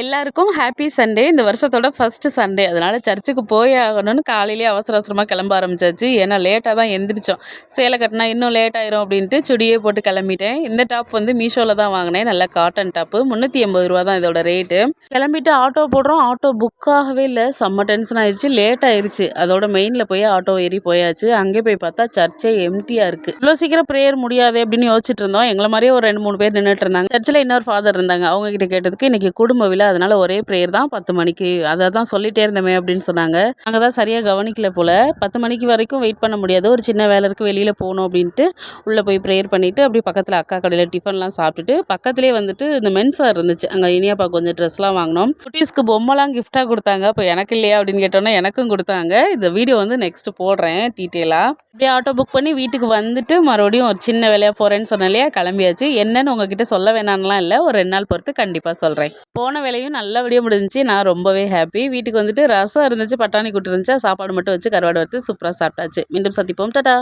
எல்லாருக்கும் happy Sunday இந்த வருஷத்தோட ஃபஸ்ட்டு சண்டே அதனால் சர்ச்சுக்கு போய் ஆகணும்னு காலையிலேயே அவசர அவசரமாக கிளம்ப ஆரம்பிச்சாச்சு. ஏன்னா லேட்டாக தான் எந்திரிச்சோம். சேலை கட்டினா இன்னும் லேட் ஆயிரும் அப்படின்ட்டு சுடியே போட்டு கிளம்பிட்டேன். இந்த டாப் வந்து மீஷோவில் தான் வாங்கினேன். நல்ல காட்டன் டாப்பு முந்நூற்றி எண்பது ரூபா தான் இதோட ரேட்டு கிளம்பிட்டு ஆட்டோ போடுறோம். ஆட்டோ புக் ஆகவே இல்லை. செம்ம டென்ஷன் ஆயிடுச்சு லேட் ஆயிடுச்சு அதோட மெயினில் போய் ஆட்டோ ஏறி போயாச்சு. அங்கே போய் பார்த்தா சர்ச்சே எம்டியாக இருக்குது இவ்வளோ சீக்கிரம் ப்ரேயர் முடியாது அப்படின்னு யோசிச்சுட்டு இருந்தோம். எங்களை மாதிரியே ஒரு ரெண்டு மூணு பேர் நின்றுட்டு இருந்தாங்க. சர்ச்சில் இன்னொரு ஃபாதர் இருந்தாங்க. அவங்க கிட்ட கேட்டதுக்கு இன்னைக்கு குடும்ப விழா அதனால ஒரே ப்ரேயர் தான் பத்து மணிக்கு. அதை தான் சொல்லிட்டே இருந்தோமே அப்படின்னு சொன்னாங்க. நாங்கள் தான் சரியாக கவனிக்கல போல். பத்து மணிக்கு வரைக்கும் வெயிட் பண்ண முடியாது. ஒரு சின்ன வேலை இருக்குது வெளியில் போகணும் அப்படின்ட்டு உள்ளே போய் ப்ரேயர் பண்ணிவிட்டு அப்படியே பக்கத்தில் அக்கா கடையில் டிஃபன்லாம் சாப்பிட்டுட்டு பக்கத்துலேயே வந்துட்டு இந்த மென்ஸ் சார் இருந்துச்சு. அங்கே இனியாப்பா கொஞ்சம் ட்ரெஸ்லாம் வாங்கினோம். குட்டீஸ்க்கு பொம்மைலாம் கிஃப்டாக கொடுத்தாங்க. இப்போ எனக்கு இல்லையா அப்படின்னு கேட்டோன்னே எனக்கும் கொடுத்தாங்க. இந்த வீடியோ வந்து நெக்ஸ்ட் போடுறேன் டீட்டெயிலாக அப்படியே ஆட்டோ புக் பண்ணி வீட்டுக்கு வந்துட்டு மறுபடியும் ஒரு சின்ன வேலையாக போகிறேன்னு சொன்னாலே கிளம்பியாச்சு. என்னன்னு உங்ககிட்ட சொல்ல வேணான்லாம் இல்லை. ஒரு ரெண்டு நாள் பொறுத்து கண்டிப்பாக சொல்கிறேன் போன வேலையும் நல்லபடியாக முடிஞ்சுச்சு. நான் ரொம்பவே ஹாப்பி வீட்டுக்கு வந்துட்டு ரசம் இருந்துச்சு பட்டாணி கூட்டு இருந்துச்சு சாப்பாடு மட்டும் வச்சு கருவாடு வறுத்து சூப்பராக சாப்பிட்டாச்சு. மீண்டும் சந்திப்போம். டாடா!